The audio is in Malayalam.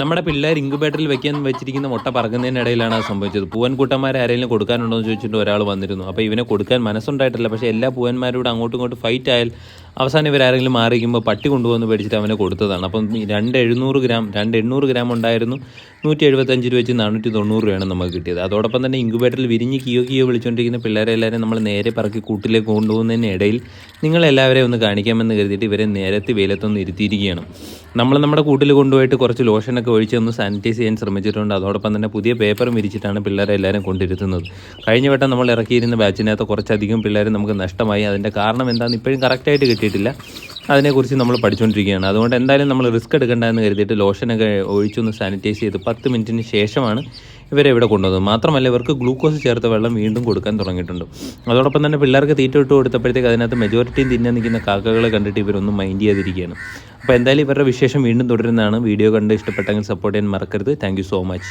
നമ്മുടെ പിള്ളേർ ഇൻക്യുബേറ്ററിൽ വെക്കാൻ വെച്ചിരിക്കുന്ന മുട്ട പറക്കുന്നതിനിടയിലാണ് അത് സംഭവിച്ചത്. പൂവൻകൂട്ടന്മാരെ ആരെങ്കിലും കൊടുക്കാനുണ്ടോ എന്ന് ചോദിച്ചിട്ട് ഒരാൾ വന്നിരുന്നു. അപ്പോൾ ഇവനെ കൊടുക്കാൻ മനസ്സുണ്ടായിട്ടില്ല. പക്ഷേ എല്ലാ പൂവന്മാരോടും അങ്ങോട്ടും ഇങ്ങോട്ടും ഫൈറ്റ് ആയാൽ അവസാനം ഇവരാരെങ്കിലും മാറിയിരിക്കുമ്പോൾ പട്ടി കൊണ്ടുവന്ന് പേടിച്ചിട്ട് അവനെ കൊടുത്തതാണ്. അപ്പം രണ്ട് എഴുന്നൂറ് ഗ്രാം രണ്ട് എണ്ണൂറ് ഗ്രാം ഉണ്ടായിരുന്നു. നൂറ്റി എഴുപത്തഞ്ച് രൂപ വെച്ച് നാനൂറ്റി തൊണ്ണൂറ് രൂപയാണ് നമുക്ക് കിട്ടിയത്. അതോടൊപ്പം തന്നെ ഇൻക്യുബേറ്ററിൽ വിരിഞ്ഞ് കിയോ കിയോ വിളിച്ചുകൊണ്ടിരിക്കുന്ന പിള്ളേരെ എല്ലാവരും നമ്മൾ നേരെ പറക്കി കൂട്ടിലേക്ക് കൊണ്ടുപോകുന്നതിനിടയിൽ നിങ്ങളെല്ലാവരെയും ഒന്ന് കാണിക്കാമെന്ന് കരുതിയിട്ട് ഇവരെ നേരത്തെ വെയിലത്തൊന്ന് ഇരുത്തിയിരിക്കുകയാണ്. നമ്മൾ നമ്മുടെ കൂട്ടിൽ കൊണ്ടുപോയിട്ട് കുറച്ച് ലോഷനൊക്കെ ഒഴിച്ച് ഒന്ന് സാനിറ്റൈസ് ചെയ്യാൻ ശ്രമിച്ചിട്ടുണ്ട്. അതോടൊപ്പം തന്നെ പുതിയ പേപ്പറും വിരിച്ചിട്ടാണ് പിള്ളേരെ എല്ലാവരും കൊണ്ടിരുത്തുന്നത്. കഴിഞ്ഞ വട്ടം നമ്മൾ ഇറക്കിയിരുന്ന ബാച്ചിനകത്ത് കുറച്ചധികം പിള്ളേർ നമുക്ക് നഷ്ടമായി. അതിന്റെ കാരണം എന്താണെന്ന് ഇപ്പോഴും കറക്റ്റായിട്ട് കിട്ടിയിട്ടില്ല. അതിനെക്കുറിച്ച് നമ്മൾ പഠിച്ചുകൊണ്ടിരിക്കുകയാണ്. അതുകൊണ്ട് എന്തായാലും നമ്മൾ റിസ്ക് എടുക്കേണ്ട എന്ന് കരുതിയിട്ട് ലോഷനൊക്കെ ഒഴിച്ചൊന്ന് സാനിറ്റൈസ് ചെയ്ത് പത്ത് മിനിറ്റിന് ശേഷമാണ് ഇവരെ ഇവിടെ കൊണ്ടുവന്നത്. മാത്രമല്ല ഇവർക്ക് ഗ്ലൂക്കോസ് ചേർത്ത വെള്ളം വീണ്ടും കൊടുക്കാൻ തുടങ്ങിയിട്ടുണ്ട്. അതോടൊപ്പം തന്നെ പിള്ളേർക്ക് തീറ്റ ഇട്ട് കൊടുത്തപ്പോഴത്തേക്ക് അതിനകത്ത് മെജോറിറ്റിയും തിന്നാൻ നിൽക്കുന്ന കാക്കകളെ കണ്ടിട്ട് ഇവരൊന്നും മൈൻഡ് ചെയ്യാതിരിക്കുകയാണ്. അപ്പോൾ എന്തായാലും ഇവരുടെ വിശേഷം വീണ്ടും തുടരുന്നതാണ്. വീഡിയോ കണ്ട് ഇഷ്ടപ്പെട്ടെങ്കിൽ സപ്പോർട്ട് ചെയ്യാൻ മറക്കരുത്. Thank so much